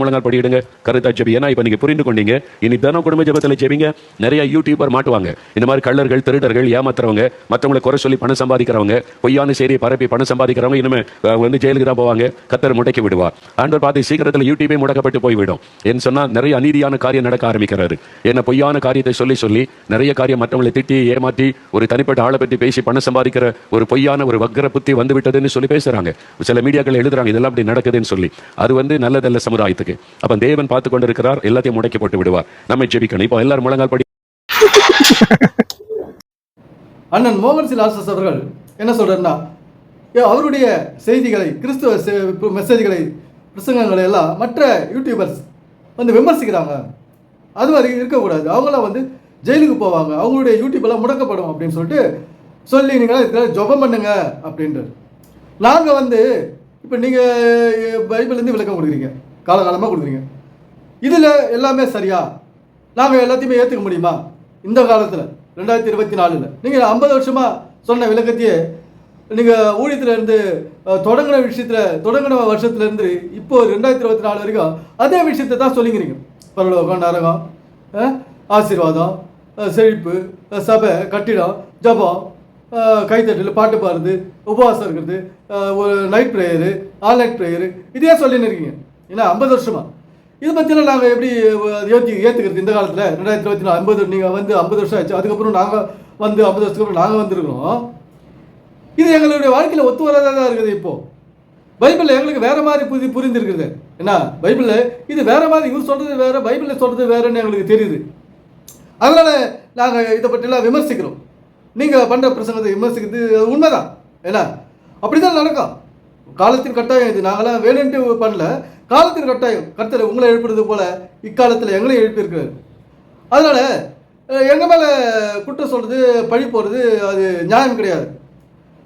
முழங்கால் படியிடுங்க. கருத்தா ஜெபி. ஏன்னா இப்ப நீங்க புரிந்து கொண்டீங்க. இனி தினம் குடும்ப ஜெபத்துல ஜெபிங்க. நிறைய யூடியூபர் மாட்டுவாங்க. இந்த மாதிரி கள்ளர்கள் திருடர்கள் ஏமாத்துறவங்க மற்றவங்களை குறை சொல்லி பணம் சம்பாதிக்கிறவங்க பொய்யான செய்தியை பரப்பி பணம் சம்பாதிக்கிறவங்க இனிமே வந்து ஜெயிலுக்கு தான் போவாங்க. கத்தர் முடக்கி விடுவார் ஆண்டவர் பார்த்து சீக்கிரத்தில் யூடியூபே முடக்கப்பட்டு போய்விடும் என்று சொன்னா நிறைய அநீதியான காரியம் நடக்க ஆரம்பிக்கிறாரு. என்ன பொய்யான காரியத்தை சொல்லி சொல்லி நிறைய காரியம் மற்றவங்களை திட்டி ஏமாற்றி ஒரு தனிப்பட்ட ஆளை பற்றி பேசி பணம் சம்பாதிக்கிற ஒரு பொய்யான ஒரு வக்கர புத்தி வந்து விட்டதுன்னு சொல்லி பேசுறாங்க. சில மீடியாக்கள் எழுதுறாங்க இதெல்லாம் அப்படி நடக்குதுன்னு சொல்லி. அது வந்து நல்லதல்ல சமுதாயத்துக்கு. அப்ப தேவன் பார்த்து கொண்டிருக்கிறார் எல்லாத்தையும் முடக்கி போட்டு விடுவார். நம்ம ஜெபிக்கணும். இப்போ எல்லாரும் முழங்கால் படி அண்ணன் மோகன் சிலாசஸ் அவர்கள் என்ன சொல்றாருன்னா அவருடைய செய்திகளை கிறிஸ்துவ மெசேஜ்களை பிரசங்கங்களை எல்லாம் மற்ற யூடியூபர்ஸ் வந்து விமர்சிக்கிறாங்க. அது மாதிரி இருக்கக்கூடாது. அவங்களாம் வந்து ஜெயிலுக்கு போவாங்க. அவங்களுடைய யூடியூப் எல்லாம் முடக்கப்படும் அப்படின்னு சொல்லிட்டு சொல்லி நீங்களாம் இதுக்காக ஜபம் பண்ணுங்க அப்படின்றார். நாங்கள் வந்து இப்போ நீங்கள் பைபிள்லேருந்து விளக்கம் கொடுக்குறீங்க. காலகாலமாக கொடுக்குறீங்க. இதில் எல்லாமே சரியா? நாங்கள் எல்லாத்தையுமே ஏற்றுக்க முடியுமா? இந்த காலத்தில் ரெண்டாயிரத்தி இருபத்தி நாலில். நீங்கள் ஐம்பது வருஷமாக சொன்ன விளக்கத்தையே நீங்கள் ஊழியத்தில் இருந்து தொடங்கின விஷயத்தில் தொடங்கின வருஷத்துலேருந்து இப்போ ரெண்டாயிரத்தி இருபத்தி நாலு வரைக்கும் அதே விஷயத்தை தான் சொல்லிக்கிறீங்க. பரலோகம் நரகம் ஆசீர்வாதம் செழிப்பு சபை கட்டிடம் ஜபம் கைத்தட்டில் பாட்டு பாடுறது உபவாசம் இருக்கிறது ஒரு night prayer all night prayer இதே சொல்லின்னு இருக்கீங்க. ஏன்னா ஐம்பது வருஷமா. இதை பற்றிலாம் நாங்கள் எப்படி ஏற்றி ஏற்றுக்கிறது இந்த காலத்தில்? ரெண்டாயிரத்தி இருபத்தி நாலு ஐம்பது நீங்கள் வந்து ஐம்பது வருஷம் ஆச்சு. அதுக்கப்புறம் நாங்கள் வந்து ஐம்பது வருஷத்துக்கு அப்புறம் நாங்கள் வந்திருக்கிறோம். இது எங்களுடைய வாழ்க்கையில் ஒத்து வராததாக இருக்குது இப்போ. பைபிளில் எங்களுக்கு வேற மாதிரி புரி புரிந்திருக்குது என்ன பைபிளில் இது வேற மாதிரி இவர் சொல்றது வேற பைபிளில் சொல்றது வேறன்னு எங்களுக்கு தெரியுது. அதனால நாங்கள் இதை பற்றிலாம் விமர்சிக்கிறோம். நீங்கள் பண்ணுற பிரசங்கத்தை விமர்சிக்கிறது அது உண்மைதான். என்ன அப்படிதான் நடக்கும். காலத்தின் கட்டாயம் இது. நாங்களாம் வேணுன்ட்டு பண்ணல. காலத்தின் கட்டாயம் கர்த்தர் உங்களை எழுப்புறது போல இக்காலத்தில் எங்களையும் எழுப்பியிருக்கிறார். அதனால எங்கள் மேலே குற்றம் சொல்கிறது பழி போகிறது அது நியாயம் கிடையாது.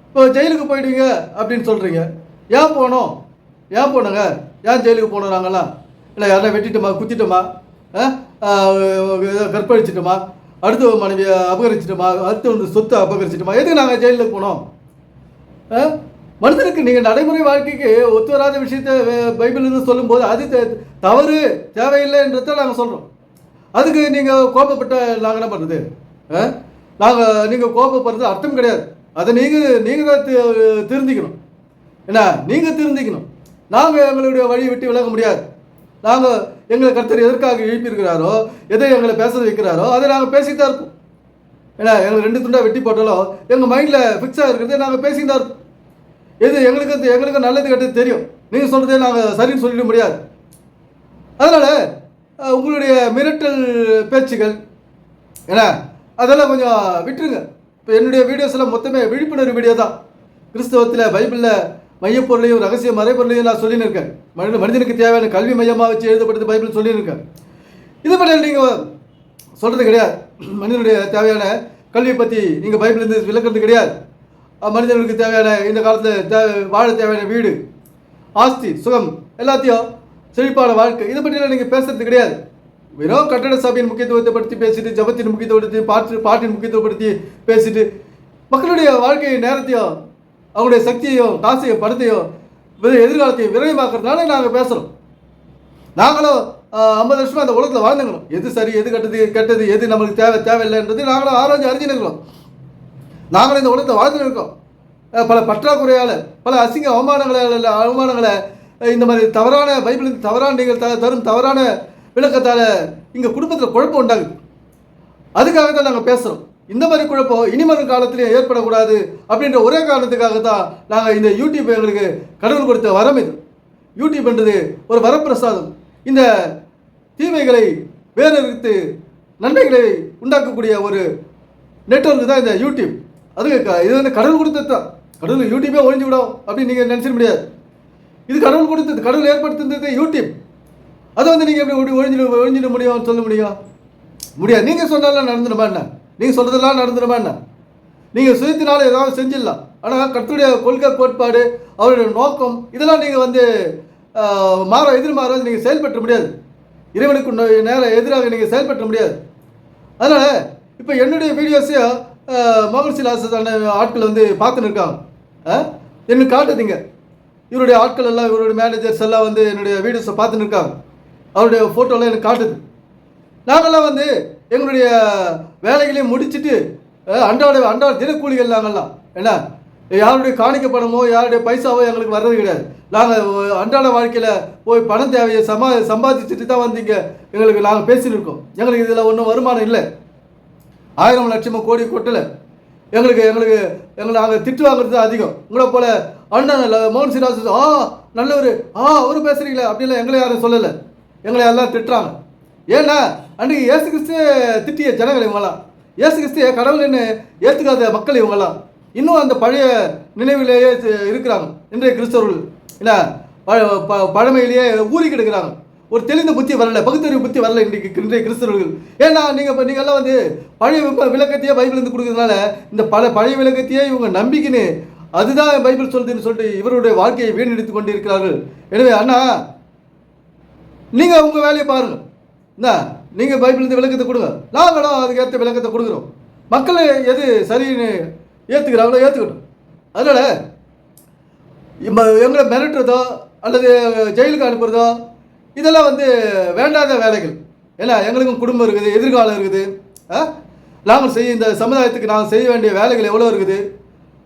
இப்போ ஜெயிலுக்கு போயிடுவீங்க அப்படின்னு சொல்கிறீங்க ஏன் போனோம்? ஏன் போனோங்க? ஏன் ஜெயிலுக்கு போனோம் நாங்களாம் இல்லை யாரா வெட்டிட்டோமா குத்திட்டோமா? கற்பழிச்சிட்டோமா? அடுத்த மனைவியை அபகரிச்சிட்டோமா? அடுத்து வந்து சொத்தை அபகரிச்சிட்டோமா? எதுக்கு நாங்கள் ஜெயிலுக்கு போனோம்? மனிதனுக்கு நீங்கள் நடைமுறை வாழ்க்கைக்கு ஒத்து வராத விஷயத்த பைபிள்னு சொல்லும்போது அது தவறு தேவையில்லை என்றதை நாங்கள் சொல்கிறோம் அதுக்கு நீங்கள் கோபப்பட்ட நாங்கள் என்ன பண்ணுறது நாங்கள் நீங்கள் கோபப்படுறது அர்த்தம் கிடையாது. அதை நீங்கள் நீங்கள் தான் திருந்திக்கணும். என்ன? நீங்கள் திருந்திக்கணும். நாங்கள் எங்களுடைய வழியை விட்டு விலக முடியாது. நாங்கள் எங்களை கருத்தர் எதற்காக எழுப்பியிருக்கிறாரோ எதை எங்களை பேச வைக்கிறாரோ அதை நாங்கள் பேசிட்டு தான் இருப்போம் ஏன்னா எங்களை ரெண்டு துண்டாக வெட்டி போட்டாலும் எங்கள் மைண்டில் ஃபிக்ஸாக இருக்கிறது நாங்கள் பேசிட்டு தான் இருப்போம் எது எங்களுக்கு எங்களுக்கு நல்லது கெட்டது தெரியும். நீங்கள் சொல்கிறதே நாங்கள் சரின்னு சொல்லிட முடியாது. அதனால் உங்களுடைய மிரட்டல் பேச்சுகள் என்ன அதெல்லாம் கொஞ்சம் விட்டுருங்க. இப்போ என்னுடைய வீடியோஸில் மொத்தமே விழிப்புணர்வு வீடியோ தான். கிறிஸ்தவத்தில் பைபிளில் மையப்பொருளையும் ரகசிய மறைப்பொருளையும் நான் சொல்லின்னு இருக்கேன் மனித மனிதனுக்கு தேவையான கல்வி மையமாக வச்சு எழுதப்பட்டது பைபிள் சொல்லியிருக்கேன். இது பற்றி நீங்கள் சொல்கிறது கிடையாது. மனிதனுடைய தேவையான கல்வியை பற்றி நீங்கள் பைபிள்லேருந்து விளக்குறது கிடையாது. மனிதனுக்கு தேவையான இந்த காலத்தில் தேவை வாழ தேவையான வீடு ஆஸ்தி சுகம் எல்லாத்தையும் செழிப்பான வாழ்க்கை. இதை பற்றிலாம் நீங்கள் பேசுறது கிடையாது. வெறும் கட்டட சபையின் முக்கியத்துவத்தை பற்றி பேசிட்டு ஜபத்தின் முக்கியத்துவப்படுத்தி பாட்டு பாட்டின் முக்கியத்துவப்படுத்தி பேசிட்டு மக்களுடைய வாழ்க்கையின் நேரத்தையும் அவங்களுடைய சக்தியையும் காசையும் பணத்தையோ வி- எதிர்காலத்தையும் விரைவாக்குறதுனால நாங்கள் பேசுகிறோம் நாங்களும் ஐம்பது வருஷமாக அந்த உலகத்தில் வாழ்ந்துக்கிறோம். எது சரி எது கெட்டது கெட்டது எது நம்மளுக்கு தேவை தேவையில்லைன்றது நாங்களும் ஆராய்ச்சி அறிஞ்சுன்னு நாங்கள் இந்த உலகத்தை வாழ்ந்துட்டு இருக்கோம். பல பற்றாக்குறையால் பல அசிங்க அவமானங்களை அவமானங்களை இந்த மாதிரி தவறான பைபிளின் தவறான நீங்கள் த தரும் தவறான விளக்கத்தால் இங்கே குடும்பத்தில் குழப்பம் உண்டாகுது. அதுக்காக தான் நாங்கள் பேசுகிறோம் இந்த மாதிரி குழப்பம் இனிமரும் காலத்திலே ஏற்படக்கூடாது அப்படின்ற ஒரே காரணத்துக்காக தான் நாங்கள் இந்த யூடியூப் எங்களுக்கு கடவுள் கொடுத்த வரம் இது. யூடியூப்ன்றது ஒரு வரப்பிரசாதம். இந்த தீமைகளை வேறறுத்து நன்மைகளை உண்டாக்கக்கூடிய ஒரு நெட்வொர்க் தான் இந்த யூடியூப். அது இது வந்து கடவுள் கொடுத்தது தான். கடவுள் யூடியூபே ஒழிஞ்சு விடும் அப்படின்னு நீங்கள் நினச்சிட முடியாது. இது கடவுள் கொடுத்தது கடவுள் ஏற்படுத்துனது யூடியூப். அதை வந்து நீங்கள் எப்படி ஒழி- ஒழிஞ்சிட ஒழிஞ்சிட முடியும்னு சொல்ல முடியும்? முடியாது. நீங்கள் சொன்னாலும் நடந்துடுமா என்ன? நீங்கள் சொல்கிறதெல்லாம் நடந்துடுமா என்ன? நீங்கள் சுயத்தினால ஏதாவது செஞ்சிடலாம். ஆனால் கர்த்தருடைய கொள்கை கோட்பாடு அவருடைய நோக்கம் இதெல்லாம் நீங்கள் வந்து மாற எதிர்மாற நீங்கள் செயல்பட்ட முடியாது. இறைவனுக்கு நோ- நேர எதிராக நீங்கள் செயல்பட்ட முடியாது. அதனால் இப்போ என்னுடைய வீடியோஸையும் மோகன் சிலாசதான ஆட்கள் வந்து பார்த்துன்னு இருக்காங்க. ஆ? எனக்கு காட்டுதுங்க. இவருடைய ஆட்கள் எல்லாம் இவருடைய மேனேஜர்ஸ் எல்லாம் வந்து என்னுடைய வீடியோஸை பார்த்துன்னு இருக்காங்க. அவருடைய ஃபோட்டோலாம் எனக்கு காட்டுது. நாங்கள்லாம் வந்து எங்களுடைய வேலைகளையும் முடிச்சிட்டு அன்றாட அன்றாட தினக்கூலிகள் நாங்கள்லாம் என்ன? யாருடைய காணிக்க பணமோ யாருடைய பைசாவோ எங்களுக்கு வர்றது கிடையாது. நாங்கள் அன்றாட வாழ்க்கையில் போய் பணம் தேவையை சமா சம்பாதிச்சுட்டு தான் வந்து இங்கே எங்களுக்கு நாங்கள் பேசின்னு இருக்கோம். எங்களுக்கு இதில் ஒன்றும் வருமானம் இல்லை. ஆயிரம் லட்சமோ கோடி கொட்டலை. எங்களுக்கு எங்களுக்கு எங்களை நாங்கள் திட்டு வாங்குறது தான் அதிகம். உங்களை போல அண்ணன் மோகன் சிராஜ் ஆ நல்லவர் ஆ அவரு பேசுறீங்களே அப்படிலாம் எங்களை யாரும் சொல்லலை. எங்களை எல்லாம் திட்டுறாங்க? ஏன்னா அன்றைக்கி ஏசு கிறிஸ்து திட்டிய ஜனங்கள் இவங்களாம் ஏசு கிறிஸ்து கடவுள்னு ஏற்றுக்காத மக்கள் இவங்கெல்லாம். இன்னும் அந்த பழைய நினைவிலேயே இருக்கிறாங்க. இன்றைய கிறிஸ்தவர்கள். என்ன? ப- பழமையிலேயே ஊறி கிடக்கிறாங்க. ஒரு தெளிந்த புத்தி வரல பகுத்தறிவு புத்தி வரல இன்றைக்கு இன்றைய கிறிஸ்தவர்கள். ஏன்னா நீங்கள் இப்போ நீங்கள்லாம் வந்து பழைய விளக்கத்தையே பைபிள் இருந்து கொடுக்கறதுனால இந்த பல பழைய விளக்கத்தையே இவங்க நம்பிக்கின்னு அதுதான் பைபிள் சொல்லுதுன்னு சொல்லிட்டு இவருடைய வாழ்க்கையை வீணடித்து கொண்டு இருக்கிறார்கள் எனவே அண்ணா நீங்கள் உங்கள் வேலையை பாருங்கள் என்ன நீங்கள் பைபிள்லேருந்து விளக்கத்தை கொடுங்க. நாங்களும் அதுக்கேற்ற விளக்கத்தை கொடுக்குறோம். மக்கள் எது சரின்னு ஏற்றுக்கிறாங்களோ ஏற்றுக்கட்டும் அதனால் இப்போ எங்களை மிரட்டுறதோ அல்லது ஜெயிலுக்கு அனுப்புறதோ இதெல்லாம் வந்து வேண்டாத வேலைகள். ஏன்னா எங்களுக்கும் குடும்பம் இருக்குது எதிர்காலம் இருக்குது. ஆ? நாங்கள் செய்ய இந்த சமுதாயத்துக்கு நாங்கள் செய்ய வேண்டிய வேலைகள் எவ்வளோ இருக்குது?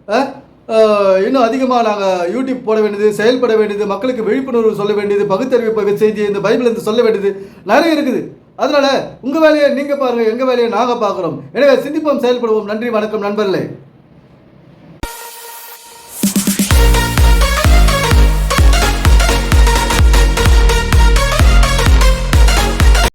ஆ? இன்னும் அதிகமாக நாங்கள் யூடியூப் போட வேண்டியது செயல்பட வேண்டியது மக்களுக்கு விழிப்புணர்வு சொல்ல வேண்டியது பகுத்தறிவு செய்தி இந்த பைபிள் இருந்து சொல்ல வேண்டியது நிறைய இருக்குது. அதனால் உங்கள் வேலையை நீங்கள் பாருங்கள் எங்கள் வேலையை நாங்கள் பார்க்குறோம். எனவே சிந்திப்போம் செயல்படுவோம். நன்றி வணக்கம் நண்பர்களே.